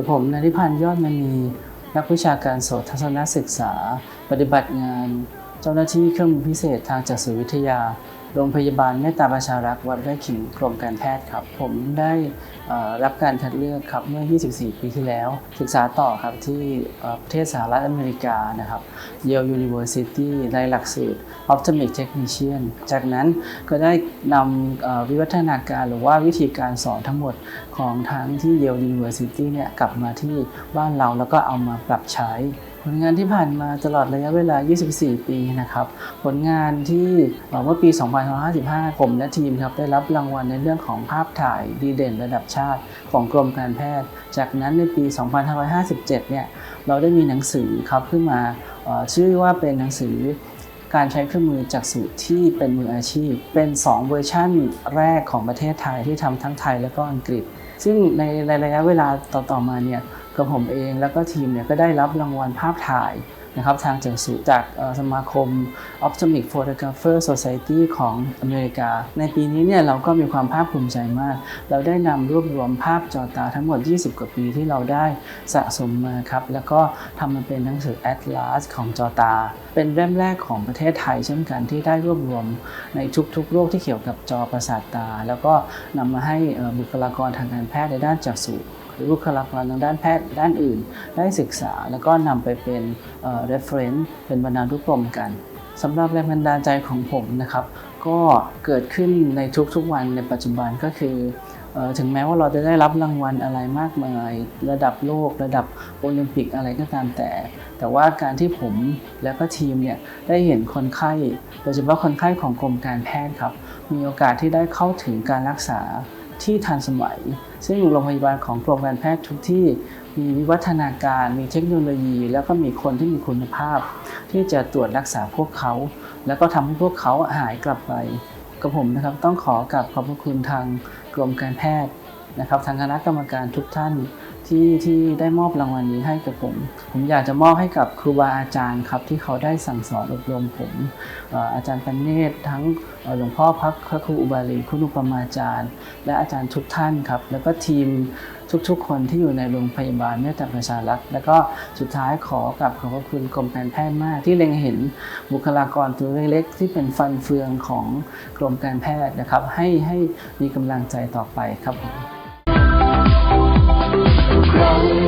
คือผมนริพันธ์ยอดมณีนักวิชาการโสตทัศนศึกษา ปฏิบัติงาน เจ้าหน้าที่เครื่องมือพิเศษทางจักษุวิทยา โรงพยาบาลเมตตาประชารักษ์วัดไร่ขิงกรมการแพทย์ครับ ผมได้รับการคัดเลือกครับเมื่อ 24 ปีที่แล้ว ศึกษาต่อครับที่ประเทศสหรัฐอเมริกานะครับ Yale University ในหลักสูตร Optomic Technician จากนั้นก็ได้นำวิวัฒนาการหรือว่าวิธีการสอนทั้งหมดของทั้งที่ Yale University เนี่ยกลับมาที่บ้านเราแล้วก็เอามาปรับใช้ ผลงานที่ผ่านมาตลอดระยะเวลา 24 ปีนะครับ ผลงานที่เอ่อเมื่อปี 2555 ผมและทีมครับได้รับรางวัลในเรื่องของภาพถ่ายดีเด่นระดับชาติของกรมการแพทย์ จากนั้นในปี 2557 เนี่ย เราได้มีหนังสือครับขึ้นมาชื่อว่าเป็นหนังสือการใช้เครื่องมือจักษุที่เป็นมืออาชีพ เป็น 2 เวอร์ชั่นแรกของประเทศไทยที่ทำทั้งไทยและก็อังกฤษ ซึ่งในในระยะเวลาต่อๆมาเนี่ย กับผมเองแล้วก็ทีมเนี่ยก็ได้รับรางวัลภาพถ่ายนะครับทางจักษุจากสมาคม Optomic Photographer Society ของอเมริกา ในปีนี้เนี่ยเราก็มีความภาคภูมิใจมาก เราได้นำรวบรวมภาพจอตาทั้งหมด 20 กว่าปีที่เราได้สะสมมาครับ แล้วก็ทำมาเป็นหนังสือ Atlas ของจอตา เป็นเล่มแรกของประเทศไทยเช่นกันที่ได้รวบรวมในทุกๆโรคที่เกี่ยวกับจอประสาทตา แล้วก็นำมาให้บุคลากรทางการแพทย์ในด้านจักษุหรือบุคลากรทางด้านแพทย์ด้านอื่น ได้ศึกษาแล้วก็นำไปเป็น reference เป็นบรรณานุกรมกันสำหรับแรงบันดาลใจของผมนะครับ ก็เกิดขึ้นในทุกๆวันในปัจจุบันก็คืออถึงแม้ว่าเราจะได้รับรางวัลอะไรมากมาย ระดับโลก ระดับโอลิมปิกอะไรก็ตามแต่ แต่ว่าการที่ผมและก็ทีมเนี่ยได้เห็นคนไข้โดยเฉพาะคนไข้ของกรมการแพทย์ครับ มีโอกาสที่ได้เข้าถึงการรักษา ที่ทันสมัย ซึ่งโรงพยาบาลของกรมการแพทย์ทุกที่มีวิวัฒนาการ มีเทคโนโลยี แล้วก็มีคนที่มีคุณภาพ ที่จะตรวจรักษาพวกเขา แล้วก็ทำให้พวกเขาหายกลับไปกับผมนะครับต้องขอกราบขอบพระคุณทางกรมการแพทย์นะครับทางคณะกรรมการทุกท่าน ที่ที่ได้มอบรางวัลนี้ให้กับผม ผมอยากจะมอบให้กับครูบาอาจารย์ครับที่เขาได้สั่งสอนอบรมผมอาจารย์ปันเนตรทั้งหลวงพ่อพักพระครูอุบาลีคุณอุปมาจารย์ และอาจารย์ทุกท่านครับ แล้วก็ทีมทุกๆ คนที่อยู่ในโรงพยาบาลเมตตาประชารักษ์แล้วก็สุดท้ายขอกราบขอบพระคุณกรมการแพทย์มาก ที่เล็งเห็นบุคลากรตัวเล็กๆ ที่เป็นฟันเฟืองของกรมการแพทย์นะครับ ให้ให้มีกำลังใจต่อไปครับผม alone.